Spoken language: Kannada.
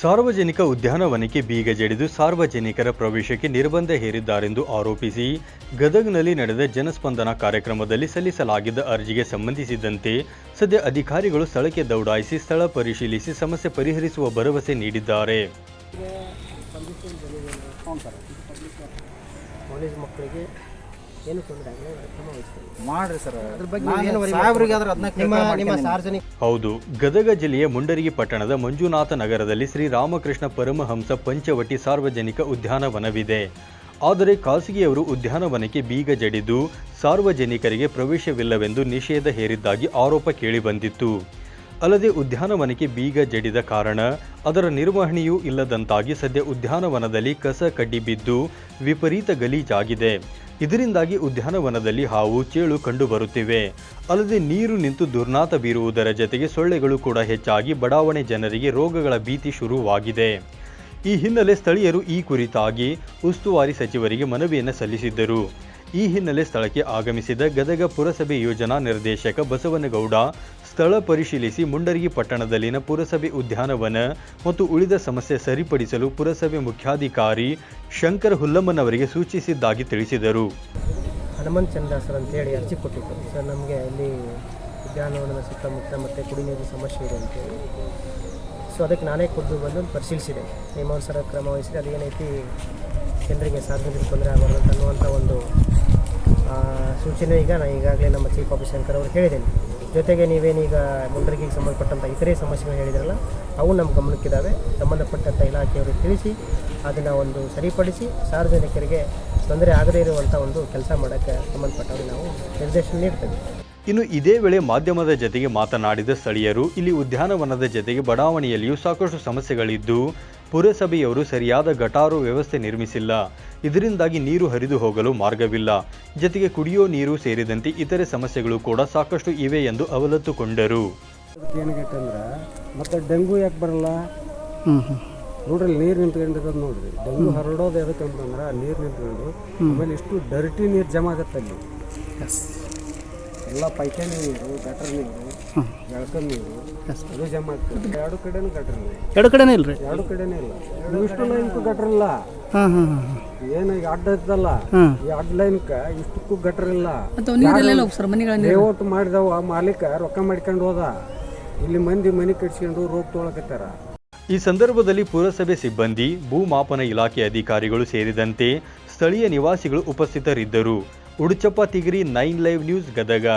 ಸಾರ್ವಜನಿಕ ಉದ್ಯಾನವನಕ್ಕೆ ಬೀಗ ಜಡಿದು ಸಾರ್ವಜನಿಕರ ಪ್ರವೇಶಕ್ಕೆ ನಿರ್ಬಂಧ ಹೇರಿದ್ದಾರೆಂದು ಆರೋಪಿಸಿ ಗದಗ್ನಲ್ಲಿ ನಡೆದ ಜನಸ್ಪಂದನ ಕಾರ್ಯಕ್ರಮದಲ್ಲಿ ಸಲ್ಲಿಸಲಾಗಿದ್ದ ಅರ್ಜಿಗೆ ಸಂಬಂಧಿಸಿದಂತೆ ಸದ್ಯ ಅಧಿಕಾರಿಗಳು ಸ್ಥಳಕ್ಕೆ ದೌಡಾಯಿಸಿ ಸ್ಥಳ ಪರಿಶೀಲಿಸಿ ಸಮಸ್ಯೆ ಪರಿಹರಿಸುವ ಭರವಸೆ ನೀಡಿದ್ದಾರೆ. ಮಕ್ಕಳಿಗೆ ಏನು ತೊಂದರೆ ಆಗಲ್ಲ ಕ್ರಮ ಮಾಡ್ರಿ ಸರ್. ಅದ್ರ ಬಗ್ಗೆ ಏನು worry ಸಾಹೇಬ್ರಿಗೆ ಆದ್ರೆ ಅದನ್ನ ನಿಮ್ಮ ನಿಮ್ಮ ಸಾರ್ವಜನಿಕ ಹೌದು ಗದಗ ಜಿಲ್ಲೆಯ ಮುಂಡರಗಿ ಪಟ್ಟಣದ ಮಂಜುನಾಥ ನಗರದಲ್ಲಿ ಶ್ರೀ ರಾಮಕೃಷ್ಣ ಪರಮಹಂಸ ಪಂಚವಟಿ ಸಾರ್ವಜನಿಕ ಉದ್ಯಾನವನವಿದೆ. ಆದರೆ ಖಾಸಗಿಯವರು ಉದ್ಯಾನವನಕ್ಕೆ ಬೀಗ ಜಡಿದು ಸಾರ್ವಜನಿಕರಿಗೆ ಪ್ರವೇಶವಿಲ್ಲವೆಂದು ನಿಷೇಧ ಹೇರಿದ್ದಾಗಿ ಆರೋಪ ಕೇಳಿಬಂದಿತ್ತು. ಅಲ್ಲದೆ ಉದ್ಯಾನವನಕ್ಕೆ ಬೀಗ ಜಡಿದ ಕಾರಣ ಅದರ ನಿರ್ವಹಣೆಯೂ ಇಲ್ಲದಂತಾಗಿ ಸದ್ಯ ಉದ್ಯಾನವನದಲ್ಲಿ ಕಸ ಕಡ್ಡಿ ಬಿದ್ದು ವಿಪರೀತ ಗಲೀಜಾಗಿದೆ. ಇದರಿಂದಾಗಿ ಉದ್ಯಾನವನದಲ್ಲಿ ಹಾವು, ಚೇಳು ಕಂಡುಬರುತ್ತಿವೆ ಅಲ್ಲದೆ ನೀರು ನಿಂತು ದುರ್ನಾತ ಬೀರುವುದರ ಜತೆಗೆ ಸೊಳ್ಳೆಗಳು ಕೂಡ ಹೆಚ್ಚಾಗಿ ಬಡಾವಣೆ ಜನರಿಗೆ ರೋಗಗಳ ಭೀತಿ ಶುರುವಾಗಿದೆ. ಈ ಹಿನ್ನೆಲೆ ಸ್ಥಳೀಯರು ಈ ಕುರಿತಾಗಿ ಉಸ್ತುವಾರಿ ಸಚಿವರಿಗೆ ಮನವಿಯನ್ನು ಸಲ್ಲಿಸಿದ್ದರು. ಈ ಹಿನ್ನೆಲೆ ಸ್ಥಳಕ್ಕೆ ಆಗಮಿಸಿದ ಗದಗ ಪುರಸಭೆ ಯೋಜನಾ ನಿರ್ದೇಶಕ ಬಸವನಗೌಡ ಸ್ಥಳ ಪರಿಶೀಲಿಸಿ ಮುಂಡರಗಿ ಪಟ್ಟಣದಲ್ಲಿನ ಪುರಸಭೆ ಉದ್ಯಾನವನ ಮತ್ತು ಉಳಿದ ಸಮಸ್ಯೆ ಸರಿಪಡಿಸಲು ಪುರಸಭೆ ಮುಖ್ಯಾಧಿಕಾರಿ ಶಂಕರ್ ಹುಲ್ಲಮ್ಮನವರಿಗೆ ಸೂಚಿಸಿದ್ದಾಗಿ ತಿಳಿಸಿದರು. ಹನುಮಂತ್ ಅಂತ ಅಂತೇಳಿ ಅರ್ಜಿ ಕೊಟ್ಟಿದ್ದರು. ಸರ್, ನಮಗೆ ಇಲ್ಲಿ ಉದ್ಯಾನವನದ ಸುತ್ತಮುತ್ತ ಮತ್ತು ಕುಡಿ ಸಮಸ್ಯೆ ಇದೆ ಅಂತೇಳಿ. ಸೊ ಅದಕ್ಕೆ ನಾನೇ ಖುದ್ದು ಬಂದು ಪರಿಶೀಲಿಸಿದೆ. ನಿಯಮಾನುಸಾರ ಕ್ರಮ ವಹಿಸಿದೆ ಏನೈತಿ ಜನರಿಗೆ ಸಾರ್ವಜನಿಕ ತೊಂದರೆ ಆಗಬಾರ್ದು ಅನ್ನುವಂಥ ಒಂದು ಸೂಚನೆ ಈಗ ನಾನು ಈಗಾಗಲೇ ನಮ್ಮ ಚೀಫ್ ಆಫೀಸ್ ಶಂಕರ್ ಅವರು ಹೇಳಿದ್ದೇನೆ. ಜೊತೆಗೆ ನೀವೇನೀಗ ಮುಂಡರಿಗಿಗೆ ಸಂಬಂಧಪಟ್ಟಂಥ ಇತರೆ ಸಮಸ್ಯೆಗಳು ಹೇಳಿದ್ರಲ್ಲ, ಅವು ನಮ್ಮ ಗಮನಕ್ಕಿದ್ದಾವೆ ಸಂಬಂಧಪಟ್ಟಂಥ ಇಲಾಖೆಯವರಿಗೆ ತಿಳಿಸಿ, ಅದನ್ನು ಒಂದು ಸರಿಪಡಿಸಿ, ಸಾರ್ವಜನಿಕರಿಗೆ ತೊಂದರೆ ಆಗದೇ ಇರುವಂಥ ಒಂದು ಕೆಲಸ ಮಾಡೋಕ್ಕೆ ಸಂಬಂಧಪಟ್ಟವ್ರಿಗೆ ನಾವು ನಿರ್ದೇಶನ ನೀಡ್ತೇವೆ. ಇನ್ನು ಇದೇ ವೇಳೆ ಮಾಧ್ಯಮದ ಜತೆಗೆ ಮಾತನಾಡಿದ ಸ್ಥಳೀಯರು, ಇಲ್ಲಿ ಉದ್ಯಾನವನದ ಜತೆಗೆ ಬಡಾವಣೆಯಲ್ಲಿಯೂ ಸಾಕಷ್ಟು ಸಮಸ್ಯೆಗಳಿದ್ದು ಪುರಸಭೆಯವರು ಸರಿಯಾದ ಗಟಾರು ವ್ಯವಸ್ಥೆ ನಿರ್ಮಿಸಿಲ್ಲ. ಇದರಿಂದಾಗಿ ನೀರು ಹರಿದು ಹೋಗಲು ಮಾರ್ಗವಿಲ್ಲ. ಜೊತೆಗೆ ಕುಡಿಯೋ ನೀರು ಸೇರಿದಂತೆ ಇತರೆ ಸಮಸ್ಯೆಗಳು ಕೂಡ ಸಾಕಷ್ಟು ಇವೆ ಎಂದು ಅವಲತ್ತುಕೊಂಡರು. ಮತ್ತೆ ಡೆಂಗು ಯಾಕೆ ಬರಲ್ಲ? ನೋಡ್ರಿ ನೀರು ನಿಂತ್ಕೊಂಡಿರೋದು ನೋಡ್ರಿ. ಡೆಂಗು ಹರಡೋದು ಎದಕ್ಕೆ ಅಂತಂದ್ರೆ ನೀರು ನಿಂತ್ಕೊಂಡು ಆಮೇಲೆ ಇಷ್ಟು ಡರ್ಟಿ ನೀರು ಜಮಾ ಆಗತ್ತೆ ಅಲ್ಲಿ. ಎಲ್ಲ ಪೈಖಾನೆ ನೀರು ಗಟರ್ ನೀರು ಬೆಳಕದ ನೀರು ಅದು ಜಮಾ ಆಗ್ತದೆ. ಎರಡು ಕಡೆನೂ ಗಟರ್ ನೀರು ಎರಡು ಕಡೆನೇ ಇಲ್ರಿ ಎರಡು ಕಡೆನೇ ಇಲ್ಲ. ಇಷ್ಟು ಲೈನ್ಕು ಗಟರ್ ಇಲ್ಲ. ಹಾಂ ಹಾಂ ಹಾಂ ಏನು ಈಗ ಅಡ್ಡ ಇದ್ದಲ್ಲ ಈ ಅಡ್ಡ ಲೈನ್ಕ ಇಷ್ಟಕ್ಕೂ ಗಟರ್ ಇಲ್ಲ. ಲೇಔಟ್ ಮಾಡಿದವ ಮಾಲೀಕ ರೊಕ್ಕ ಮಾಡ್ಕೊಂಡು ಹೋದ. ಇಲ್ಲಿ ಮಂದಿ ಮನೆ ಕಟ್ಸ್ಕೊಂಡು ರೋಗ ತೊಳಕತ್ತಾರ. ಈ ಸಂದರ್ಭದಲ್ಲಿ ಪುರಸಭೆ ಸಿಬ್ಬಂದಿ ಭೂಮಾಪನ ಇಲಾಖೆ ಅಧಿಕಾರಿಗಳು ಸೇರಿದಂತೆ ಸ್ಥಳೀಯ ನಿವಾಸಿಗಳು ಉಪಸ್ಥಿತರಿದ್ದರು. Uduchappa Tigiri nine live news Gadag